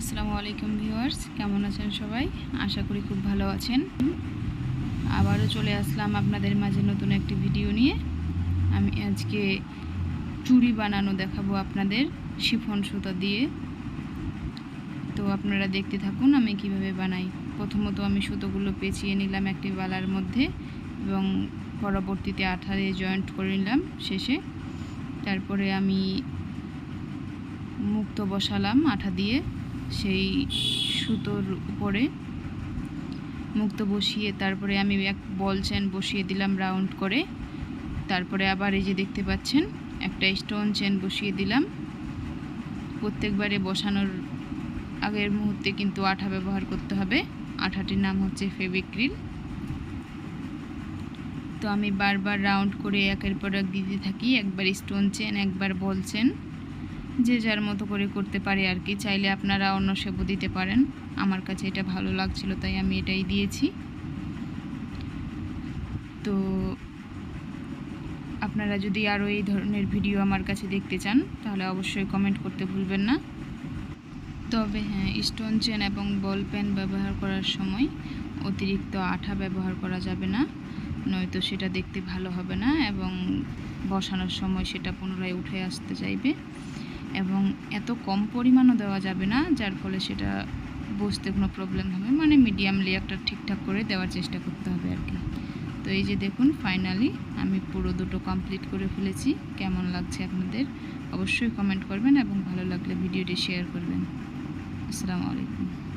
আসসালামু আলাইকুম ভিউয়ার্স, কেমন আছেন সবাই? আশা করি খুব ভালো আছেন। আবারও চলে আসলাম আপনাদের মাঝে নতুন একটি ভিডিও নিয়ে। আমি আজকে চুড়ি বানানো দেখাবো আপনাদের, শিফন সুতা দিয়ে। তো আপনারা দেখতে থাকুন আমি কীভাবে বানাই। প্রথমত আমি সুতোগুলো পেঁচিয়ে নিলাম একটি বালার মধ্যে এবং পরবর্তীতে আঠারে জয়েন্ট করে নিলাম শেষে। তারপরে আমি মুক্ত বসালাম আঠা দিয়ে। সেই সুতোর উপরে মুক্ত বসিয়ে তারপরে আমি এক বল চেন বসিয়ে দিলাম রাউন্ড করে। তারপরে আবার এই যে দেখতে পাচ্ছেন, একটা স্টোন চেন বসিয়ে দিলাম। প্রত্যেকবারে বসানোর আগের মুহূর্তে কিন্তু আঠা ব্যবহার করতে হবে। আঠাটির নাম হচ্ছে ফেবিক্রিল তো আমি বারবার রাউন্ড করে একের পর এক দিতে থাকি, একবার স্টোন চেন, একবার বল চেন। যে যার মতো করে করতে পারে আর কি। চাইলে আপনারা অন্য সেবও দিতে পারেন। আমার কাছে এটা ভালো লাগছিল, তাই আমি এটাই দিয়েছি। তো আপনারা যদি আরও এই ধরনের ভিডিও আমার কাছে দেখতে চান, তাহলে অবশ্যই কমেন্ট করতে ভুলবেন না। তবে হ্যাঁ স্টোন চেন এবং বল পেন ব্যবহার করার সময় অতিরিক্ত আঠা ব্যবহার করা যাবে না, নয়তো সেটা দেখতে ভালো হবে না এবং বসানোর সময় সেটা পুনরায় উঠে আসতে চাইবে। এবং এত কম পরিমাণও দেওয়া যাবে না, যার ফলে সেটা বসতে কোনো প্রবলেম হবে। মানে মিডিয়াম লেয়ারটা ঠিকঠাক করে দেওয়ার চেষ্টা করতে হবে আর কি। তো এই যে দেখুন ফাইনালি আমি পুরো দুটো কমপ্লিট করে ফেলেছি। কেমন লাগছে আপনাদের? অবশ্যই কমেন্ট করবেন এবং ভালো লাগলে ভিডিওটি শেয়ার করবেন। আসসালামু আলাইকুম।